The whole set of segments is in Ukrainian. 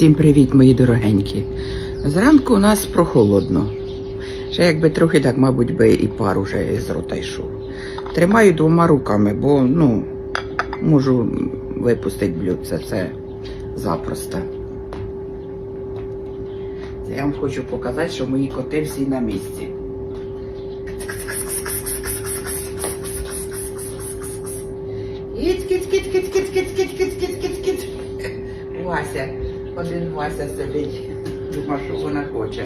Всім привіт, мої дорогенькі. Зранку у нас прохолодно. Ще якби трохи, так, мабуть, би і пар уже з рота йшов. Тримаю двома руками, бо ну, можу випустити блюдце, це запросто. Я вам хочу показати, що мої коти всі на місці. Один Вася сидить, дума, що вона хоче.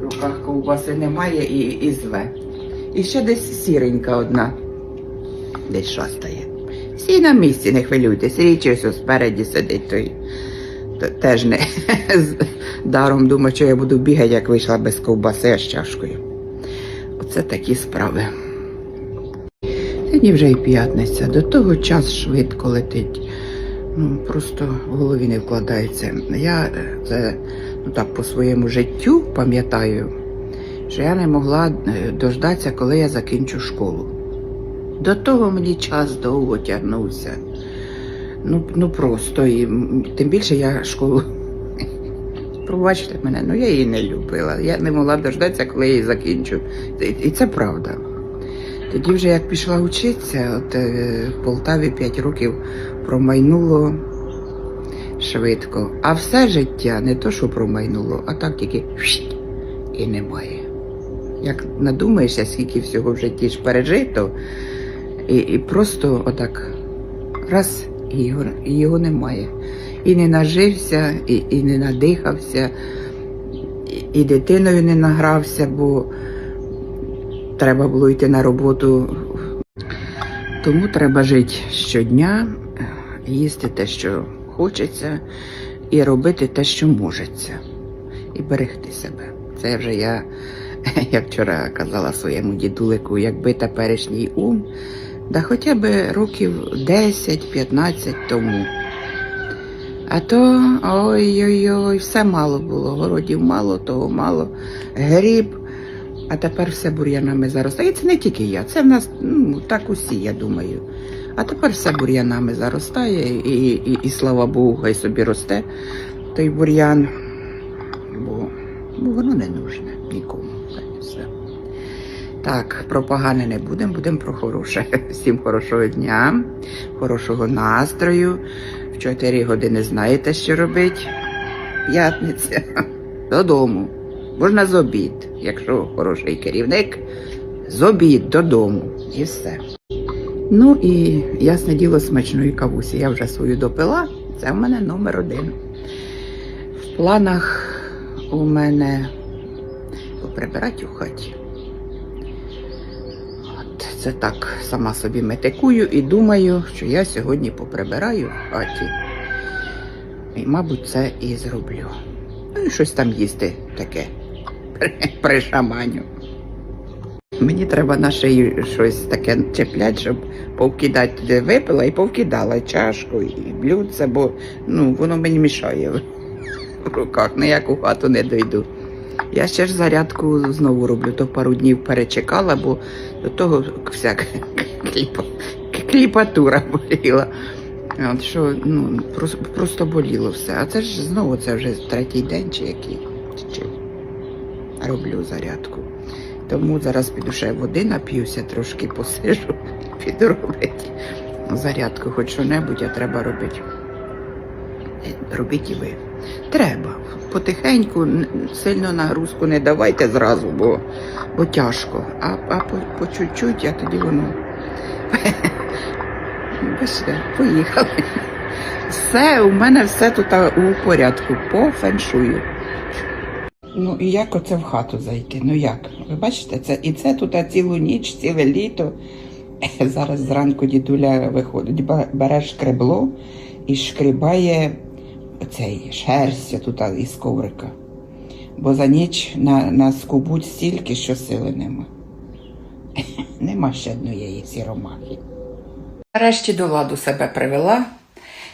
В руках ковбаси немає і, і зве. І ще десь сіренька одна. Десь шастає. Всі на місці, не хвилюйтесь. Річ ось спереді сидить той. Теж не з даром думаю, що я буду бігати, як вийшла без ковбаси а з чашкою. Оце такі справи. Сьогодні вже і п'ятниця, до того час швидко летить. Ну, просто в голові не вкладається. Я це ну так по своєму життю пам'ятаю, що я не могла е, дождатися, коли я закінчу школу. До того мені час довго тягнувся. Ну, ну просто, і тим більше я школу. Пробачте мене, ну я її не любила. Я не могла дождатися, коли я її закінчу. І, і це правда. Тоді вже як пішла вчитися, от е, в Полтаві 5 років промайнуло швидко. А все життя не то, що промайнуло, а так тільки і немає. Як надумаєшся, скільки всього в житті ж пережито, і, і просто отак раз і його, і його немає. І не нажився, і, і не надихався, і, і дитиною не награвся, бо треба було йти на роботу. Тому треба жити щодня, їсти те, що хочеться, і робити те, що можеться, і берегти себе. Це вже я, як вчора казала своєму дідулику, якби теперішній ум, да хоча б років 10-15 тому. А то ой-ой-ой, все мало було. Городів мало, того мало, гріб. А тепер все бур'янами заростає. Це не тільки я, це в нас ну, так усі, я думаю. А тепер все бур'янами заростає, і, і, і слава Богу, хай собі росте той бур'ян, бо, бо воно не нужне нікому. Так, про погане не будемо, будемо про хороше. Всім хорошого дня, хорошого настрою. В 4 години знаєте, що робить. П'ятниця. Додому. Можна з обід, якщо хороший керівник, з обід додому і все. Ну і ясне діло смачної кавусі. Я вже свою допила, це в мене номер один. В планах у мене поприбирати у хаті. От, це так сама собі метикую і думаю, що я сьогодні поприбираю в хаті. І, мабуть, це і зроблю. Ну і щось там їсти таке пришаманю. Мені треба на шию щось таке чіплять, щоб повкидати, випила і повкидала чашку і блюдце, бо ну, воно мені мішає в руках, ніяку хату не дойду. Я ще ж зарядку знову роблю, то пару днів перечекала, бо до того всяка кліпа, кліпатура боліла. От що, ну, просто, просто боліло все. А це ж знову це вже третій день чи який. Чи роблю зарядку. Тому зараз піду ще води нап'юся, трошки посижу, піду робити зарядку, хоч що-небудь, а треба робити. Робіть і ви. Треба. Потихеньку, сильно нагрузку не давайте зразу, бо, бо тяжко. А, а по, чуть-чуть, а тоді воно. Бачите, поїхали. Все, у мене все тут у порядку, по феншую. Ну і як оце в хату зайти? Ну як? Ви бачите, це і це тут цілу ніч, ціле літо. Зараз зранку дідуля виходить, бере шкребло і шкрібає цей шерсть тут із коврика. Бо за ніч на, наскубуть стільки, що сили нема. Нема ще однієї сіромахи. Нарешті до ладу себе привела.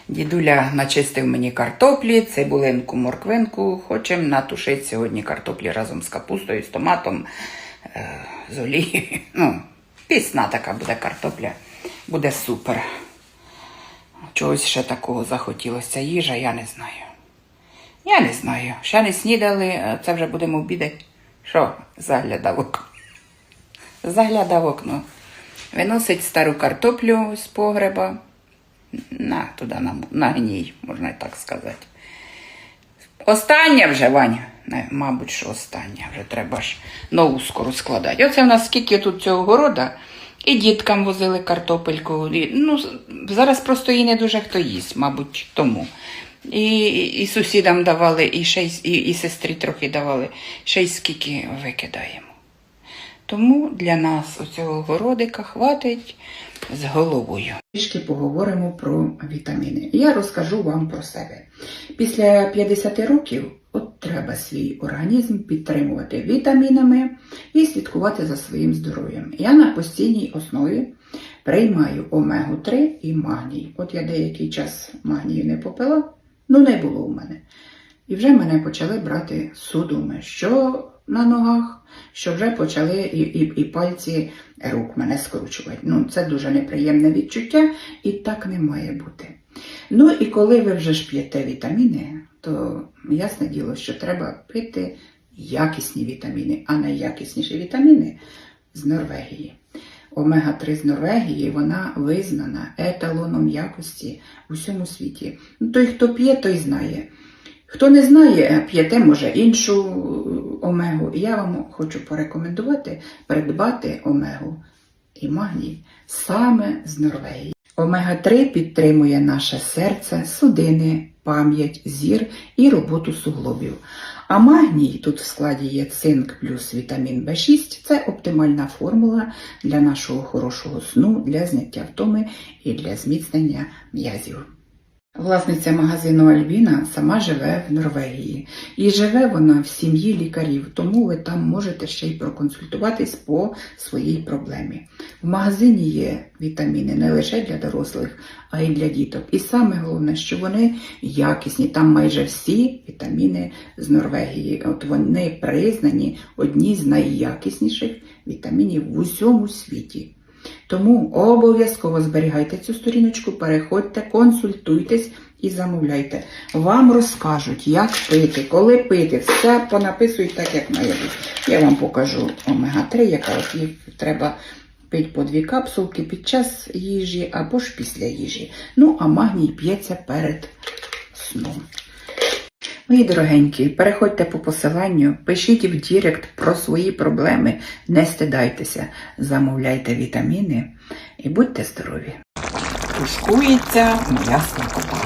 Дідуля начистив мені картоплі, цибулинку, морквинку. Хочемо натушити сьогодні картоплі разом з капустою, з томатом, е, з олією. Ну, пісна така буде картопля. Буде супер. Чогось ще такого захотілося їжа, я не знаю. Я не знаю. Ще не снідали, це вже будемо обідати. Що, загляда в окно. Загляда в окно. Виносить стару картоплю з погреба. На, туди на, на гній, можна і так сказати. Остання вже, Ваня. Не, мабуть, що остання. Вже треба ж нову скоро складати. Оце в нас скільки тут цього города. І діткам возили картопельку. І, ну, зараз просто її не дуже хто їсть, мабуть, тому. І, і сусідам давали, і, ще і, і сестрі трохи давали. Ще й скільки викидаємо. Тому для нас оцього городика хватить з головою. Трішки поговоримо про вітаміни. Я розкажу вам про себе. Після 50 років от треба свій організм підтримувати вітамінами і слідкувати за своїм здоров'ям. Я на постійній основі приймаю омегу-3 і магній. От я деякий час магнію не попила, ну не було у мене. І вже мене почали брати судоми, що на ногах, що вже почали і, і, і пальці рук мене скручувати. Ну, це дуже неприємне відчуття, і так не має бути. Ну і коли ви вже ж п'єте вітаміни, то ясне діло, що треба пити якісні вітаміни, а найякісніші вітаміни з Норвегії. Омега-3 з Норвегії, вона визнана еталоном якості у всьому світі. Ну, той, хто п'є, той знає. Хто не знає, п'єте, може, іншу омегу. Я вам хочу порекомендувати придбати омегу і магній саме з Норвегії. Омега-3 підтримує наше серце, судини, пам'ять, зір і роботу суглобів. А магній тут в складі є цинк плюс вітамін В6 це оптимальна формула для нашого хорошого сну, для зняття втоми і для зміцнення м'язів. Власниця магазину Альбіна сама живе в Норвегії і живе вона в сім'ї лікарів, тому ви там можете ще й проконсультуватись по своїй проблемі. В магазині є вітаміни не лише для дорослих, а й для діток. І саме головне, що вони якісні. Там майже всі вітаміни з Норвегії. От вони признані одні з найякісніших вітамінів в усьому світі. Тому обов'язково зберігайте цю сторіночку, переходьте, консультуйтесь і замовляйте. Вам розкажуть, як пити, коли пити, все понаписують так, як має бути. Я вам покажу омега-3, яка от треба пити по дві капсулки під час їжі або ж після їжі. Ну, а магній п'ється перед сном. Мої дорогенькі, переходьте по посиланню, пишіть в Дірект про свої проблеми, не стидайтеся, замовляйте вітаміни і будьте здорові. Тушкується моя смакота.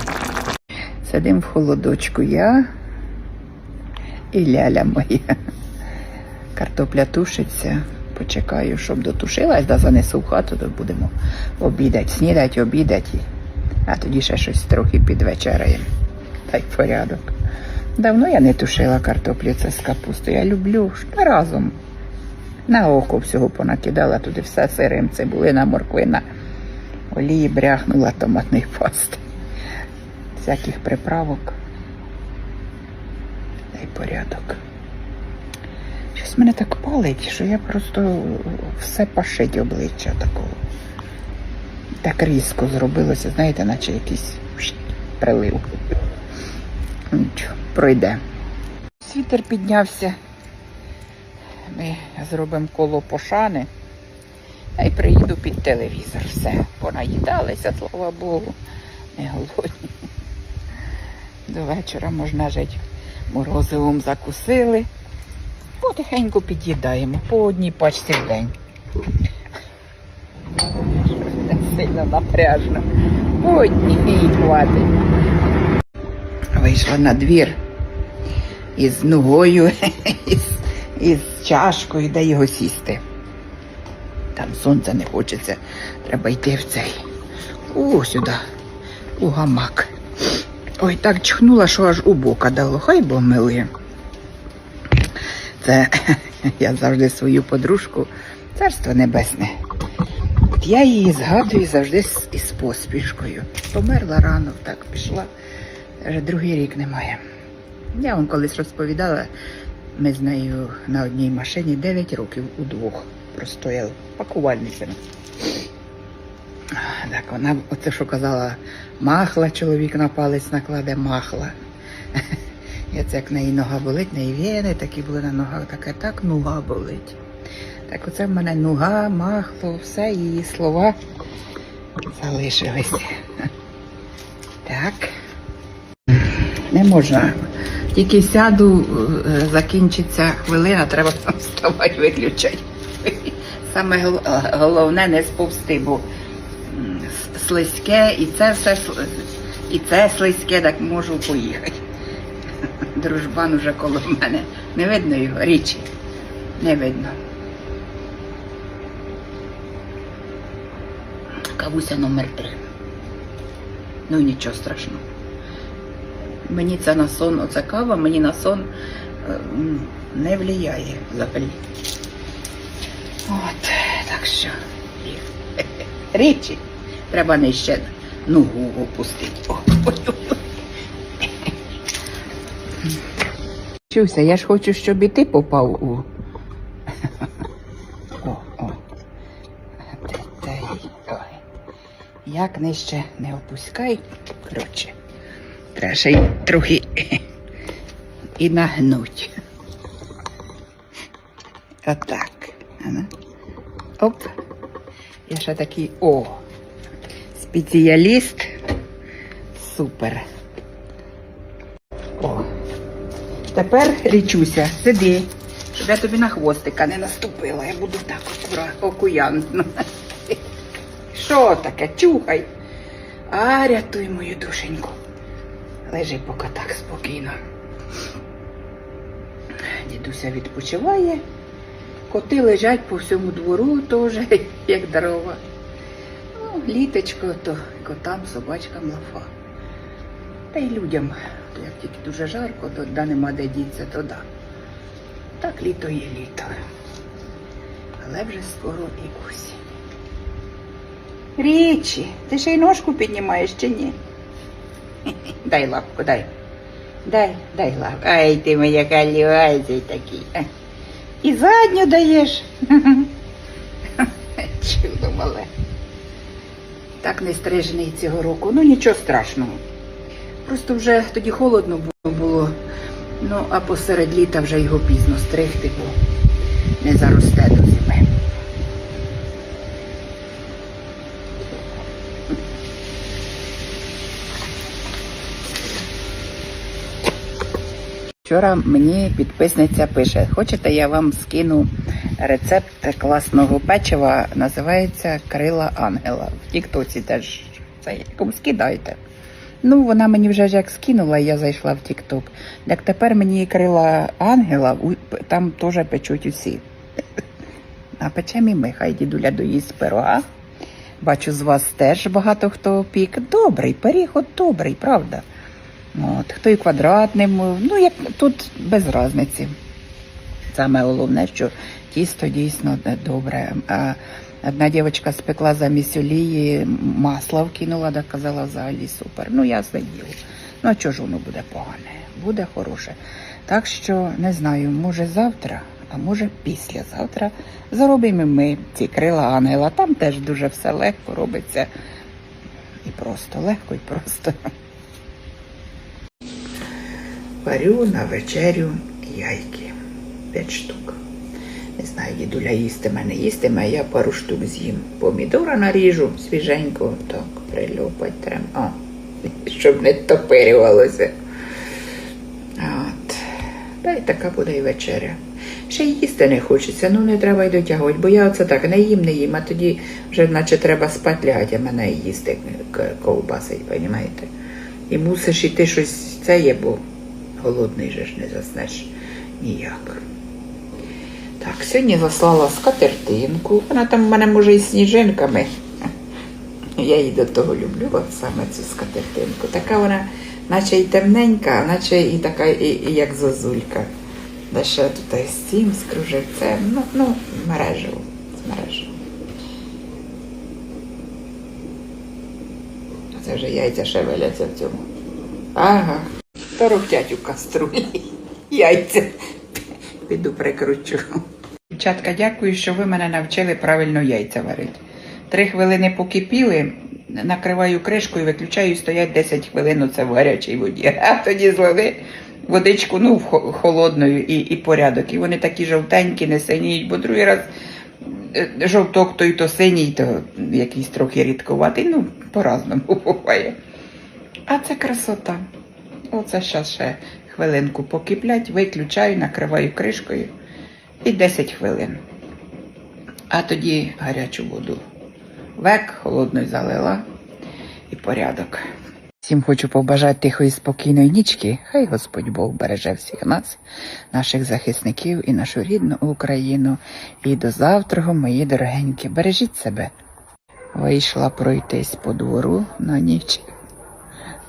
Сидим в холодочку я і ляля моя. Картопля тушиться. Почекаю, щоб дотушилась, да занесу в хату, то будемо обідати, снідати, обідати. А тоді ще щось трохи підвечеряємо. Та й порядок. Давно я не тушила картоплю це з капустою. Я люблю разом. На око всього понакидала туди все сирим, цибулина, морквина, олії бряхнула томатної пасти. Всяких приправок. Й порядок. Щось мене так палить, що я просто все пашить обличчя такого. Так різко зробилося, знаєте, наче якийсь прилив. Пройде. Світер піднявся. Ми зробимо коло пошани. Й приїду під телевізор. Все, понаїдалися, слава Богу. Не голодні. До вечора можна жити. Морозивом закусили. Потихеньку під'їдаємо по одній пачці в день. Сильно напряжно. По одній хватить вийшла на двір із ногою, із, із чашкою, де його сісти. Там сонця не хочеться, треба йти в цей. О, сюди, у гамак. Ой, так чхнула, що аж у бока дало, хай бо милує. Це я завжди свою подружку, царство небесне. Я її згадую завжди із поспішкою. Померла рано, так пішла. Вже другий рік немає. Я вам колись розповідала, ми з нею на одній машині 9 років удвох простояли пакувальницями. Так, вона оце, що казала, махла, чоловік на палець накладе махла. Я це як неї нога болить, неї вени такі були на ногах, таке так нога болить. Так оце в мене нога, махло, все, її слова залишились. Так. Не можна. Тільки сяду, е, закінчиться хвилина, треба вставати, виключати. Саме головне не сповзти, бо слизьке, і це все і це слизьке, так можу поїхати. Дружбан уже коло мене. Не видно його річі. Не видно. Кавуся номер три. Ну нічого страшного. Мені це на сон, оце кава, мені на сон е, не впливає взагалі. От, так що. Річі. Треба нижче ногу опустити. Чуся, я ж хочу, щоб і ти попав у. О, о. Як нижче не опускай, коротше. Треба ще й трохи і нагнуть. Отак. Оп. Я ще такий о. Спеціаліст. Супер. О. Тепер річуся, сиди, щоб я тобі на хвостика не наступила. Я буду так окуянтно. Що таке? Чухай. А, рятуй мою душеньку. Лежи поки так спокійно. Дідуся відпочиває. Коти лежать по всьому двору теж, як дрова. Ну, літочко, то котам, собачкам лафа. Та й людям, як тільки дуже жарко, то да нема де діться, то да. Так літо є літо. Але вже скоро і осінь. Річі, ти ще й ножку піднімаєш чи ні? Дай лапку, дай. Дай, дай лапку. Ай, ти моя калюазий такий. І задню даєш. Чудо мале. Так не стрижений цього року. Ну нічого страшного. Просто вже тоді холодно було. Ну, а посеред літа вже його пізно стригти, бо не заросте до зими. Вчора мені підписниця пише: хочете, я вам скину рецепт класного печива, називається Крила Ангела. В Тіктоці теж це скидайте. Ну, вона мені вже ж як скинула, я зайшла в Тікток. Так тепер мені крила ангела, там теж печуть усі. А печем і ми, хай дідуля доїсть пирога. Бачу, з вас теж багато хто пік. Добрий, пиріг от добрий, правда. От, хто і квадратним, ну як тут без різниці. Саме головне, що тісто дійсно добре. А одна дівчинка спекла замість олії, масло вкинула, да казала взагалі супер. Ну, я з'їла. Ну, а чого ж воно буде погане? Буде хороше. Так що не знаю, може завтра, а може післязавтра заробимо ми ці крила ангела. Там теж дуже все легко робиться. І просто, легко і просто. Варю на вечерю яйки. П'ять штук. Не знаю, дідуля їстиме, не їстиме, а я пару штук з'їм. Помідора наріжу свіженько, так, прильопать треба. О, щоб не топирювалося. От. Та й така буде і вечеря. Ще й їсти не хочеться, ну не треба й дотягувати, бо я оце так не їм, не їм, а тоді вже наче треба спати лягати, а мене їсти к- ковбасить, розумієте? І мусиш іти щось це є, бо голодний же ж не заснеш ніяк. Так, сьогодні заслала скатертинку. Вона там в мене може і сніжинками. Я її до того люблю, от саме цю скатертинку. Така вона, наче і темненька, наче і така, і, і як зозулька. Ще тут з цим, з кружевцем, ну, ну, мережево, з мережево. Це вже яйця шевеляться в цьому. Ага. Торохтять у каструлі. Яйця. Піду прикручу. Дівчатка, дякую, що ви мене навчили правильно яйця варити. Три хвилини покипіли, накриваю кришкою, виключаю стоять 10 хвилин оце в гарячій воді. А тоді злили водичку, ну, холодною і, і порядок. І вони такі жовтенькі, не синіють, бо другий раз е, жовток той то синій, то якийсь трохи рідкуватий. Ну, по-разному буває. А це красота. Оце зараз ще хвилинку покиплять, виключаю, накриваю кришкою і 10 хвилин. А тоді гарячу воду. Век холодною залила і порядок. Всім хочу побажати тихої спокійної нічки. Хай Господь Бог береже всіх нас, наших захисників і нашу рідну Україну. І до завтра, мої дорогенькі, бережіть себе. Вийшла пройтись по двору на ніч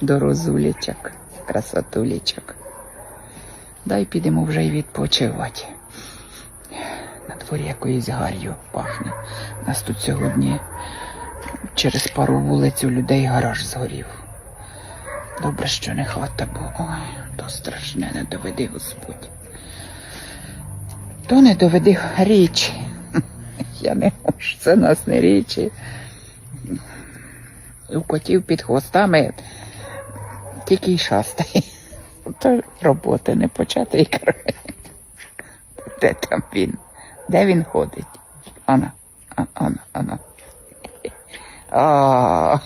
до розулічок, красотулічок. Дай підемо вже й відпочивати. На дворі якоюсь гар'ю пахне. Нас тут сьогодні через пару вулиць у людей гараж згорів. Добре, що не хата, бо ой, то страшне не доведи Господь. То не доведи річ. Я не можу, це нас не річі. У котів під хвостами тільки й шастає. То роботи не почати і край. Де там він? Де він ходить? Ана, ана, ана. А,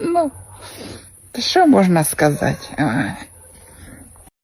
ну, що можна сказати?